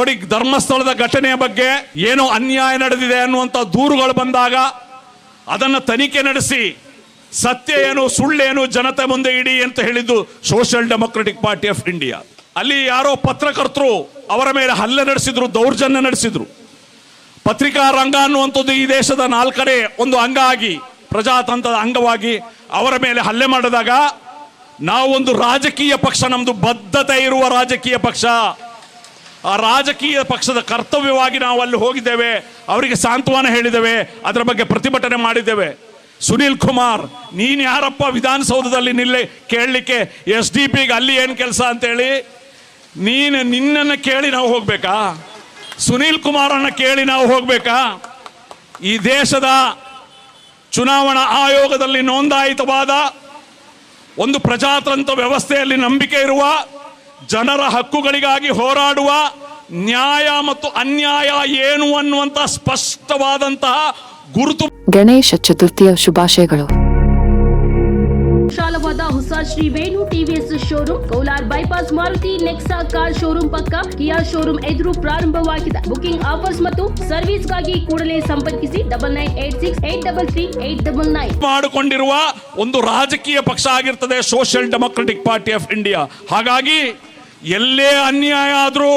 ನೋಡಿ ಧರ್ಮಸ್ಥಳದ ಘಟನೆಯ ಬಗ್ಗೆ ಏನೋ ಅನ್ಯಾಯ ನಡೆದಿದೆ ಅನ್ನುವಂಥ ದೂರುಗಳು ಬಂದಾಗ ಅದನ್ನು ತನಿಖೆ ನಡೆಸಿ ಸತ್ಯ ಏನು ಸುಳ್ಳೇನು ಜನತೆ ಮುಂದೆ ಇಡಿ ಅಂತ ಹೇಳಿದ್ದು social democratic party of India ಅಲ್ಲಿ ಯಾರೋ ಪತ್ರಕರ್ತರು ಅವರ ಮೇಲೆ ಹಲ್ಲೆ ನಡೆಸಿದ್ರು, ದೌರ್ಜನ್ಯ ನಡೆಸಿದ್ರು. ಪತ್ರಿಕಾ ರಂಗ ಅನ್ನುವಂಥದ್ದು ಈ ದೇಶದ ನಾಲ್ಕನೇ ಒಂದು ಅಂಗ ಆಗಿ, ಪ್ರಜಾತಂತ್ರದ ಅಂಗವಾಗಿ ಅವರ ಮೇಲೆ ಹಲ್ಲೆ ಮಾಡಿದಾಗ ನಾವು ಒಂದು ರಾಜಕೀಯ ಪಕ್ಷ, ನಮ್ದು ಬದ್ಧತೆ ಇರುವ ರಾಜಕೀಯ ಪಕ್ಷ. ಆ ರಾಜಕೀಯ ಪಕ್ಷದ ಕರ್ತವ್ಯವಾಗಿ ನಾವು ಅಲ್ಲಿ ಹೋಗಿದ್ದೇವೆ. ಅವರಿಗೆ ಸಾಂತ್ವನ ಹೇಳಿದ್ದೇವೆ. ಅದರ ಬಗ್ಗೆ ಪ್ರತಿಭಟನೆ ಮಾಡಿದ್ದೇವೆ. ಸುನೀಲ್ ಕುಮಾರ್, ನೀನು ಯಾರಪ್ಪ ವಿಧಾನಸೌಧದಲ್ಲಿ ನಿಲ್ಲೆ ಕೇಳಲಿಕ್ಕೆ ಎಸ್ ಡಿ ಪಿಗೆ ಅಲ್ಲಿ ಏನು ಕೆಲಸ ಅಂತೇಳಿ, ನೀನು ನಿನ್ನನ್ನು ಕೇಳಿ ನಾವು ಹೋಗಬೇಕಾ? ಸುನೀಲ್ ಕುಮಾರನ್ನು ಕೇಳಿ ನಾವು ಹೋಗಬೇಕಾ? ಈ ದೇಶದ ಚುನಾವಣಾ ಆಯೋಗದಲ್ಲಿ ನೋಂದಾಯಿತವಾದ ಒಂದು ಪ್ರಜಾತಂತ್ರ ವ್ಯವಸ್ಥೆಯಲ್ಲಿ ನಂಬಿಕೆ ಇರುವ ಜನರ ಹಕ್ಕುಗಳಿಗಾಗಿ ಹೋರಾಡುವ ನ್ಯಾಯ ಮತ್ತು ಅನ್ಯಾಯ ಏನು ಅನ್ನುವಂತಹ ಸ್ಪಷ್ಟವಾದಂತಹ ಗುರುತು ಗಣೇಶ ಚತುರ್ಥಿಯ ಶುಭಾಶಯಗಳು. ವಿಶಾಲವಾದ ಹೊಸ Shri Venu TVS showroom Kolar bypass Maruti Nexa car showroom ಪಕ್ಕ ಕಿಯಾ ಶೋರೂಮ್ ಎದುರು ಪ್ರಾರಂಭವಾಗಿದೆ. ಬುಕಿಂಗ್ ಆಫರ್ಸ್ ಮತ್ತು ಸರ್ವಿಸ್ಗಾಗಿ ಕೂಡಲೇ ಸಂಪರ್ಕಿಸಿ double nine eight six eight double three eight double nine ಮಾಡಿಕೊಂಡಿರುವ ಒಂದು ರಾಜಕೀಯ ಪಕ್ಷ ಆಗಿರ್ತದೆ social democratic party of India ಹಾಗಾಗಿ ಎಲ್ಲೇ ಅನ್ಯಾಯ ಆದರೂ,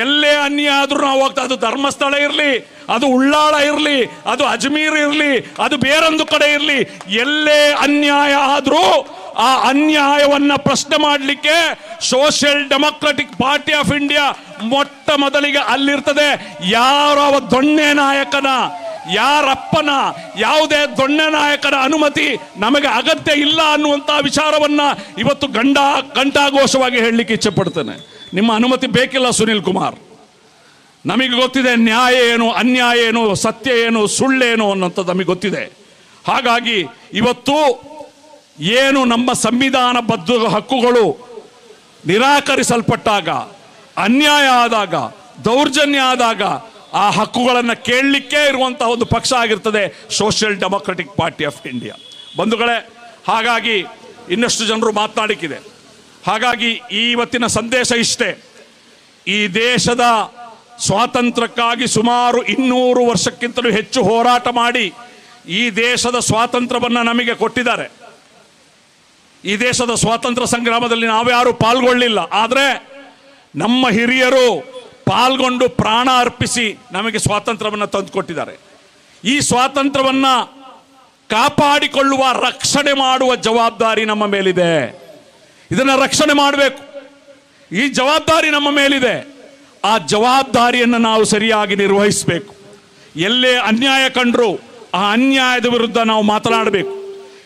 ಎಲ್ಲೇ ಅನ್ಯಾಯ ಆದರೂ ನಾವು ಹೋಗ್ತಾ ಅದು ಧರ್ಮಸ್ಥಳ ಇರಲಿ ಅದು ಉಳ್ಳಾಳ ಇರಲಿ, ಅದು ಅಜ್ಮೀರ್ ಇರಲಿ, ಅದು ಬೇರೊಂದು ಕಡೆ ಇರಲಿ, ಎಲ್ಲೇ ಅನ್ಯಾಯ ಆದರೂ ಆ ಅನ್ಯಾಯವನ್ನು ಪ್ರಶ್ನೆ ಮಾಡಲಿಕ್ಕೆ social democratic party of India ಮೊಟ್ಟ ಮೊದಲಿಗೆ ಅಲ್ಲಿರ್ತದೆ. ಯಾರವ ದೊಣ್ಣೆ ನಾಯಕನ, ಯಾರಪ್ಪನ, ಯಾವುದೇ ದೊಣ್ಣೆ ನಾಯಕರ ಅನುಮತಿ ನಮಗೆ ಅಗತ್ಯ ಇಲ್ಲ ಅನ್ನುವಂಥ ವಿಚಾರವನ್ನ ಇವತ್ತು ಗಂಡ, ಗಂಟಾಘೋಷವಾಗಿ ಹೇಳಲಿಕ್ಕೆ ಇಚ್ಛೆ ಪಡ್ತೇನೆ. ನಿಮ್ಮ ಅನುಮತಿ ಬೇಕಿಲ್ಲ ಸುನಿಲ್ ಕುಮಾರ್. ನಮಗೆ ಗೊತ್ತಿದೆ ನ್ಯಾಯ ಏನು, ಅನ್ಯಾಯ ಏನು, ಸತ್ಯ ಏನು ಸುಳ್ಳೇನು ಅನ್ನೋಂಥದ್ದು ನಮಗೆ ಗೊತ್ತಿದೆ. ಹಾಗಾಗಿ ಇವತ್ತು ಏನು ನಮ್ಮ ಸಂವಿಧಾನಬದ್ಧ ಹಕ್ಕುಗಳು ನಿರಾಕರಿಸಲ್ಪಟ್ಟಾಗ, ಅನ್ಯಾಯ ಆದಾಗ, ದೌರ್ಜನ್ಯ ಆದಾಗ ಆ ಹಕ್ಕುಗಳನ್ನು ಕೇಳಲಿಕ್ಕೆ ಇರುವಂತಹ ಒಂದು ಪಕ್ಷ ಆಗಿರ್ತದೆ social democratic party of India. ಬಂಧುಗಳೇ, ಹಾಗಾಗಿ ಇನ್ನಷ್ಟು ಜನರು ಮಾತನಾಡಿಕ್ಕಿದೆ ಹಾಗಾಗಿ ಈ ಇವತ್ತಿನ ಸಂದೇಶ ಇಷ್ಟೇ. ಈ ದೇಶದ ಸ್ವಾತಂತ್ರ್ಯಕ್ಕಾಗಿ ಸುಮಾರು ಇನ್ನೂರು ವರ್ಷಕ್ಕಿಂತಲೂ ಹೆಚ್ಚು ಹೋರಾಟ ಮಾಡಿ ಈ ದೇಶದ ಸ್ವಾತಂತ್ರ್ಯವನ್ನು ನಮಗೆ ಕೊಟ್ಟಿದ್ದಾರೆ. ಈ ದೇಶದ ಸ್ವಾತಂತ್ರ್ಯ ಸಂಗ್ರಾಮದಲ್ಲಿ ನಾವ್ಯಾರು ಪಾಲ್ಗೊಳ್ಳಿಲ್ಲ. ಆದರೆ ನಮ್ಮ ಹಿರಿಯರು ಪಾಲ್ಗೊಂಡು ಪ್ರಾಣ ಅರ್ಪಿಸಿ ನಮಗೆ ಸ್ವಾತಂತ್ರ್ಯವನ್ನು ತಂದುಕೊಟ್ಟಿದ್ದಾರೆ. ಈ ಸ್ವಾತಂತ್ರ್ಯವನ್ನು ಕಾಪಾಡಿಕೊಳ್ಳುವ, ರಕ್ಷಣೆ ಮಾಡುವ ಜವಾಬ್ದಾರಿ ನಮ್ಮ ಮೇಲಿದೆ. ಇದನ್ನು ರಕ್ಷಣೆ ಮಾಡಬೇಕು. ಈ ಜವಾಬ್ದಾರಿ ನಮ್ಮ ಮೇಲಿದೆ. ಆ ಜವಾಬ್ದಾರಿಯನ್ನು ನಾವು ಸರಿಯಾಗಿ ನಿರ್ವಹಿಸಬೇಕು. ಎಲ್ಲೇ ಅನ್ಯಾಯ ಕಂಡರೂ ಆ ಅನ್ಯಾಯದ ವಿರುದ್ಧ ನಾವು ಮಾತನಾಡಬೇಕು.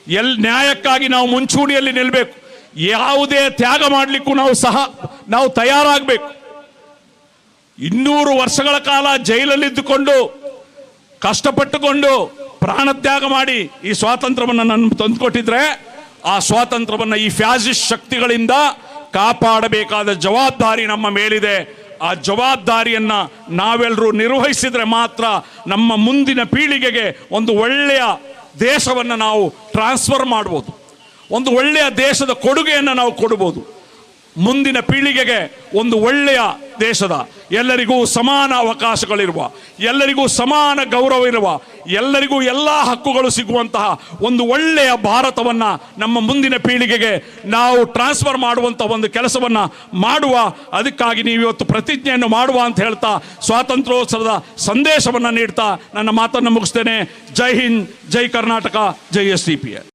ಎಲ್ಲಿ ನ್ಯಾಯಕ್ಕಾಗಿ ನಾವು ಮುಂಚೂಣಿಯಲ್ಲಿ ನಿಲ್ಲಬೇಕು ಯಾವುದೇ ತ್ಯಾಗ ಮಾಡಲಿಕ್ಕೂ ನಾವು ಸಹ ನಾವು ತಯಾರಾಗಬೇಕು. ಇನ್ನೂರು ವರ್ಷಗಳ ಕಾಲ ಜೈಲಲ್ಲಿದ್ದುಕೊಂಡು, ಕಷ್ಟಪಟ್ಟುಕೊಂಡು ಪ್ರಾಣತ್ಯಾಗ ಮಾಡಿ ಈ ಸ್ವಾತಂತ್ರ್ಯವನ್ನು ನನ್ನ ತಂದುಕೊಟ್ಟಿದ್ರೆ, ಆ ಸ್ವಾತಂತ್ರ್ಯವನ್ನು ಈ ಫ್ಯಾಸಿಸ್ಟ್ ಶಕ್ತಿಗಳಿಂದ ಕಾಪಾಡಬೇಕಾದ ಜವಾಬ್ದಾರಿ ನಮ್ಮ ಮೇಲಿದೆ. ಆ ಜವಾಬ್ದಾರಿಯನ್ನು ನಾವೆಲ್ಲರೂ ನಿರ್ವಹಿಸಿದರೆ ಮಾತ್ರ ನಮ್ಮ ಮುಂದಿನ ಪೀಳಿಗೆಗೆ ಒಂದು ಒಳ್ಳೆಯ ದೇಶವನ್ನು ನಾವು ಟ್ರಾನ್ಸ್ಫರ್ ಮಾಡ್ಬೋದು. ಒಂದು ಒಳ್ಳೆಯ ದೇಶದ ಕೊಡುಗೆಯನ್ನು ನಾವು ಕೊಡ್ಬೋದು. ಮುಂದಿನ ಪೀಳಿಗೆಗೆ ಒಂದು ಒಳ್ಳೆಯ ದೇಶದ ಎಲ್ಲರಿಗೂ ಸಮಾನ ಅವಕಾಶಗಳಿರುವ, ಎಲ್ಲರಿಗೂ ಸಮಾನ ಗೌರವ ಇರುವ ಎಲ್ಲರಿಗೂ ಎಲ್ಲ ಹಕ್ಕುಗಳು ಸಿಗುವಂತಹ ಒಂದು ಒಳ್ಳೆಯ ಭಾರತವನ್ನು ನಮ್ಮ ಮುಂದಿನ ಪೀಳಿಗೆಗೆ ನಾವು ಟ್ರಾನ್ಸ್ಫರ್ ಮಾಡುವಂಥ ಒಂದು ಕೆಲಸವನ್ನು ಮಾಡುವ, ಅದಕ್ಕಾಗಿ ನೀವು ಇವತ್ತು ಪ್ರತಿಜ್ಞೆಯನ್ನು ಮಾಡುವ ಅಂತ ಹೇಳ್ತಾ ಸ್ವಾತಂತ್ರ್ಯೋತ್ಸವದ ಸಂದೇಶವನ್ನು ನೀಡ್ತಾ ನನ್ನ ಮಾತನ್ನು ಮುಗಿಸ್ತೇನೆ. ಜೈ ಹಿಂದ್, ಜೈ ಕರ್ನಾಟಕ, ಜೈ ಎಸ್ ಡಿ ಪಿ ಎ